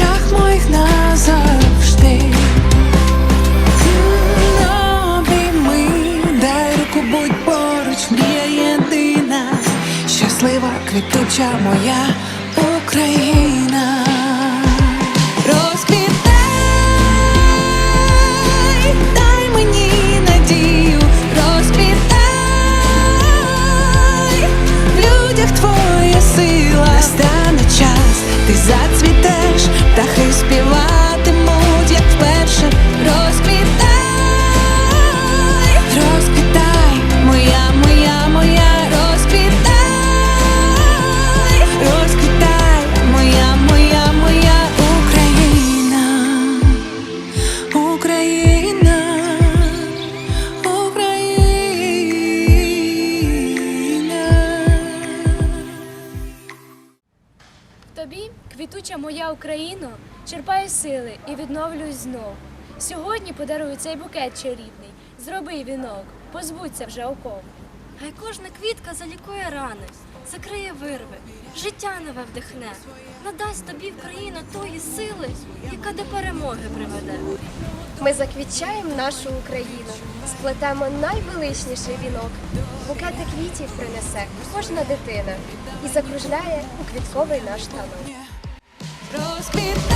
Очах моїх назавжди. Обійми, дай руку, будь поруч, мрія єдина, щаслива, квітуча моя Україна. Твоя сила, настане час, ти зацвітеш, квітуча моя Україно, черпаю сили і відновлююсь знов. Сьогодні подарую цей букет чарівний, зроби вінок, позбудься вже оков. Хай кожна квітка залікує рани, закриє вирви, життя нове вдихне, надасть тобі Україна тої сили, яка до перемоги приведе. Ми заквітчаємо нашу Україну, сплетемо найвеличніший вінок. Букети квітів принесе кожна дитина і закружляє у квітковий наш танок. sleep.